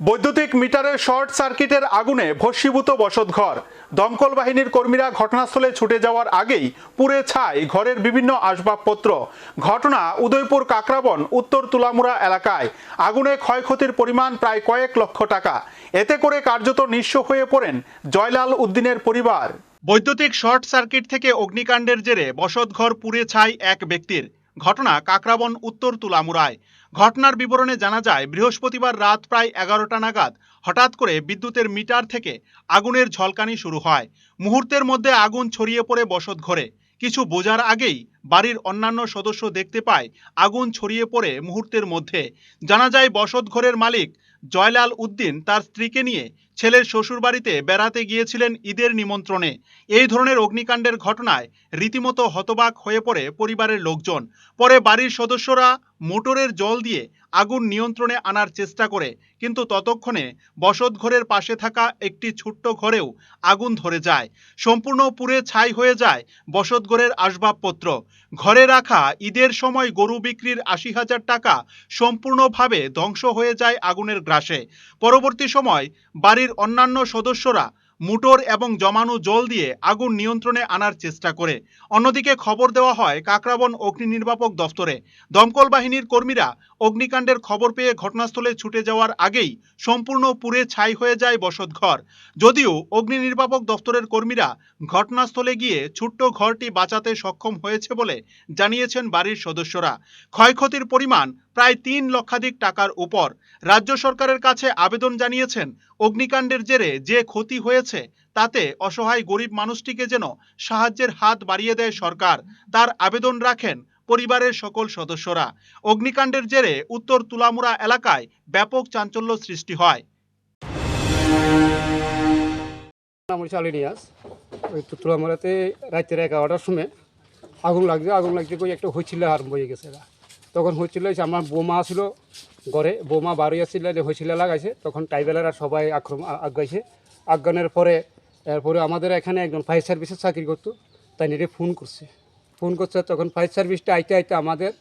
বৈদ্যুতিক মিটারের শর্ট সার্কিটের আগুনে ভস্মীভূত বসতঘর। দমকল বাহিনীর কর্মীরা ঘটনাস্থলে ছুটে যাওয়ার আগেই পুড়ে ছাই ঘরের বিভিন্ন আসবাবপত্র। ঘটনা উদয়পুর কাকরাবন, উত্তর তুলামুড়া এলাকায়। আগুনে ক্ষয়ক্ষতির পরিমাণ প্রায় কয়েক লক্ষ টাকা। এতে করে কার্যত নিঃস্ব হয়ে পড়েন জয়লাল উদ্দিনের পরিবার। বৈদ্যুতিক শর্ট সার্কিট থেকে অগ্নিকাণ্ডের জেরে বসতঘর পুড়ে ছাই এক ব্যক্তির। ঘটনা কাকরাবন, উত্তর তুলামুড়ায়। ঘটনার বিবরণে জানা যায়, বৃহস্পতিবার রাত প্রায় এগারোটা নাগাদ হঠাৎ করে বিদ্যুতের মিটার থেকে আগুনের ঝলকানি শুরু হয়। মুহূর্তের মধ্যে আগুন ছড়িয়ে পড়ে বসত ঘরে। কিছু বোঝার আগেই বাড়ির অন্যান্য সদস্য দেখতে পায়, আগুন ছড়িয়ে পড়ে মুহূর্তের মধ্যে। জানা যায়, বসত ঘরের মালিক জয়লাল উদ্দিন তার স্ত্রীকে নিয়ে ছেলের শ্বশুরবাড়িতে বেড়াতে গিয়েছিলেন ঈদের নিমন্ত্রণে। এই ধরনের অগ্নিকাণ্ডের ঘটনায় রীতিমতো হতবাক হয়ে পড়ে পরিবারের লোকজন। পরে বাড়ির সদস্যরা মোটরের জল দিয়ে আগুন নিয়ন্ত্রণে আনার চেষ্টা করে, কিন্তু ততক্ষণে বসতঘরের পাশে থাকা একটি ছোট্ট ঘরেও আগুন ধরে যায়। সম্পূর্ণ পুড়ে ছাই হয়ে যায় বসতঘরের আসবাবপত্র। ঘরে রাখা ঈদের সময় গরু বিক্রির আশি হাজার টাকা সম্পূর্ণভাবে ধ্বংস হয়ে যায় আগুনের গ্রাসে। পরবর্তী সময় বাড়ির অন্যান্য সদস্যরা মোটর এবং জমানো জল দিয়ে আগুন নিয়ন্ত্রণে আনার চেষ্টা করে। অন্যদিকে খবর দেওয়া হয়, কাকরাবন অগ্নি নির্বাপক দফতরে দমকল বাহিনীর কর্মীরা অগ্নিকাণ্ডের খবর পেয়ে ঘটনাস্থলে ছুটে যাওয়ার আগেই সম্পূর্ণ পুড়ে ছাই হয়ে যায় বসতঘর যদিও অগ্নি নির্বাপক দফতরের কর্মীরা ঘটনাস্থলে গিয়ে ছোট্ট ঘরটি বাঁচাতে সক্ষম হয়েছে বলে জানিয়েছেন বাড়ির সদস্যরা। ক্ষয়ক্ষতির পরিমাণ প্রায় তিন লক্ষাধিক টাকার উপর। রাজ্য সরকারের কাছে আবেদন জানিয়েছেন, অগ্নিকাণ্ডের জেরে যে ক্ষতি হয়েছে তাতে অসহায় গরিব মানুষটিকে যেন সাহায্যের হাত বাড়িয়ে দেয় সরকার, তার আবেদন রাখেন পরিবারের সকল সদস্যরা। অগ্নিকাণ্ডের জেরে উত্তর তুলামুড়া এলাকায় ব্যাপক চাঞ্চল্য সৃষ্টি হয়। নাম হচ্ছে আলিনিয়াস ওই তুতুলামারাতে রাত্রের এগারোটার সময় আগুন লাগছে আগুন লাগছে কই একটা হয়েছিল আরম্ভ হয়ে গেছে তখন হয়েছিল আমার বোমা ছিল ঘরে, বোমা বাড়ি আসছিল হয়েছিল লাগাইছে, তখন ট্রাইবেলাররা সবাই আক্রমণ আগাইছে। আজ্ঞানের পরে এরপরে আমাদের এখানে একজন ফায়ার সার্ভিসে চাকরি করতো তাই নিয়ে ফোন করছে। ফোন করছে তখন ফায়ার সার্ভিসটা আইতে আইতে আমাদের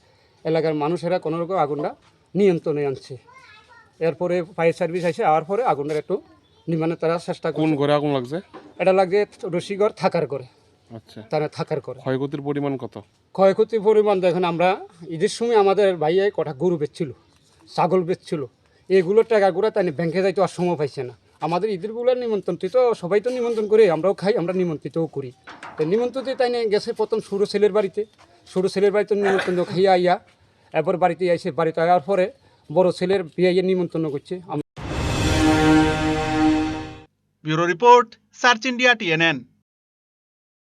এলাকার মানুষেরা কোনো রকম আগুনটা নিয়ন্ত্রণে আনছে। এরপরে ফায়ার সার্ভিস আসে আওয়ার পরে আগুনটা একটু নির্মাণে তারা চেষ্টা কোন ঘরে আগুন লাগছে? এটা লাগছে রশিগড় থাকার করে আচ্ছা। তারা থাকার করে ক্ষয়ক্ষতির পরিমাণ কত? ক্ষয়ক্ষতির পরিমাণ দেখেন আমরা ঈদের সময় আমাদের ভাইয়াই কটা গরু বেচছিল ছাগল বেচছিল এগুলো টাকাগুলো তাই ব্যাংকে যাইতে আর সময় পাইছে না। আমাদের ঈদেরগুলো নিমন্ত্রণ, তুই তো সবাই তো নিমন্ত্রণ করি, আমরাও খাই, আমরা নিমন্ত্রিতও করি। তো নিমন্ত্রিত তাই নিয়ে গেছে প্রথম সুরো ছেলের বাড়িতে। সরু ছেলের বাড়িতে নিমন্ত্রণ খাইয়া আইয়া, এরপর বাড়িতে আইসে বাড়িতে আয়ার পরে বড় ছেলের বিয়ে নিমন্ত্রণ করছে। Bureau report, search India TNN.